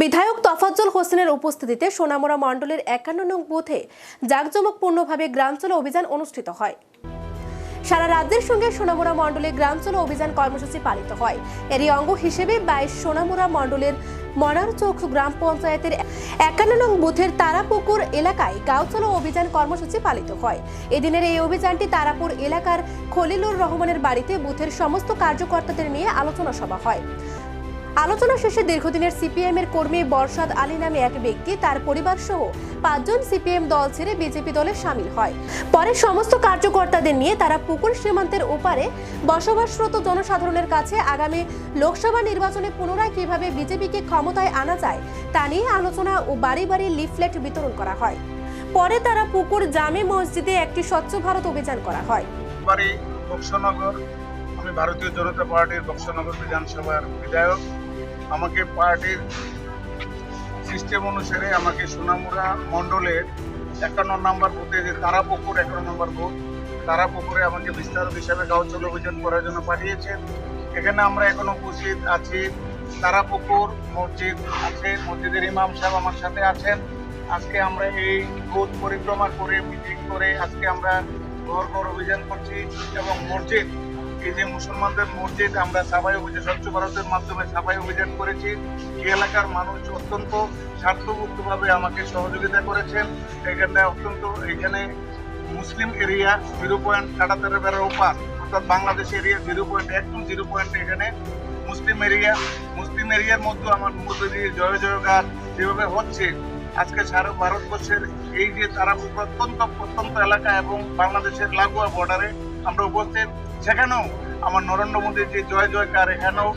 বিধায়ক তফাজ্জল হোসেনের উপস্থিতিতে সোনামুড়া মণ্ডলের একান্ন নং বুথে জাঁকজমকপূর্ণভাবে গ্রাম চলো অভিযান অনুষ্ঠিত হয়। সারা রাজ্যের সঙ্গে সোনামুড়া মণ্ডলে গ্রাম চলো অভিযান কর্মসূচি পালিত হয়। এরই অঙ্গ হিসেবে বাইশ সোনামুড়া মণ্ডলের মনার চৌক গ্রাম পঞ্চায়েতের একান্ন নং বুথের তারাপুকুর এলাকায় গাঁও চলো অভিযান কর্মসূচি পালিত হয়। এদিনের এই অভিযানটি তারাপুর এলাকার খলিলুর রহমানের বাড়িতে বুথের সমস্ত কার্যকর্তাদের নিয়ে আলোচনা সভা হয়। আলোচনা শেষে দীর্ঘদিনের সিপিএম এর কর্মী বর্ষাদ আলী নামে এক ব্যক্তি, তার পরিবার সহ পাঁচজন সিপিএম দল ছেড়ে বিজেপি দলে সামিল হয়। পরে সমস্ত কার্যকর্তাদের নিয়ে তারা পুকুর সীমান্তের ওপারে বসবাসরত জনসাধারণের কাছে আগামী লোকসভা নির্বাচনে পুনরায় কীভাবে বিজেপিকে ক্ষমতায় আনা যায়, তা নিয়ে আলোচনা ও বাড়ি বাড়ি লিফলেট বিতরণ করা হয়। পরে তারা পুকুর জামে মসজিদে একটি স্বচ্ছ ভারত অভিযান করা হয়। আমি ভারতীয় জনতা পার্টির বক্সনগর বিধানসভার বিধায়ক। আমাকে পার্টির সিস্টেম অনুসারে আমাকে সোনামুড়া মণ্ডলের একান্ন নম্বর বুথে, যে তারাপুকুর একান্ন নম্বর বুথ, তারাপুকুরে আমাকে বিস্তারিত হিসাবে গাউচল অভিযান করার জন্য পাঠিয়েছেন। এখানে আমরা এখনও উপস্থিত আছি। তারাপুকুর মসজিদ আছে, মসজিদের ইমাম সাহেব আমার সাথে আছেন। আজকে আমরা এই বুথ পরিক্রমা করে মিটিং করে আজকে আমরা ঘর ঘর অভিযান করছি এবং মসজিদ এই যে মুসলমানদের মসজিদ, আমরা সাফাই অভিযান, স্বচ্ছ ভারতের মাধ্যমে সাফাই অভিযান করেছি। এই এলাকার মানুষ অত্যন্ত স্বার্থবদ্ধভাবে আমাকে সহযোগিতা করেছেন। এখানে অত্যন্ত, এখানে মুসলিম এরিয়া জিরো পয়েন্ট কাটাতারে বেড়ার ওপার, অর্থাৎ বাংলাদেশ এরিয়া জিরো পয়েন্ট একদম জিরো পয়েন্ট এখানে মুসলিম এরিয়া, মুসলিম এরিয়ার মধ্যে আমার মধ্যে দিয়ে জয় জয়গান যেভাবে হচ্ছে, আজকে সারা ভারতবর্ষের এই যে তারা প্রত্যন্ত প্রত্যন্ত এলাকা এবং বাংলাদেশের লাগোয়া বর্ডারে আমরা উপস্থিত। সেখানেও আমার নরেন্দ্র মোদীর যে জয় জয়কার এখানেও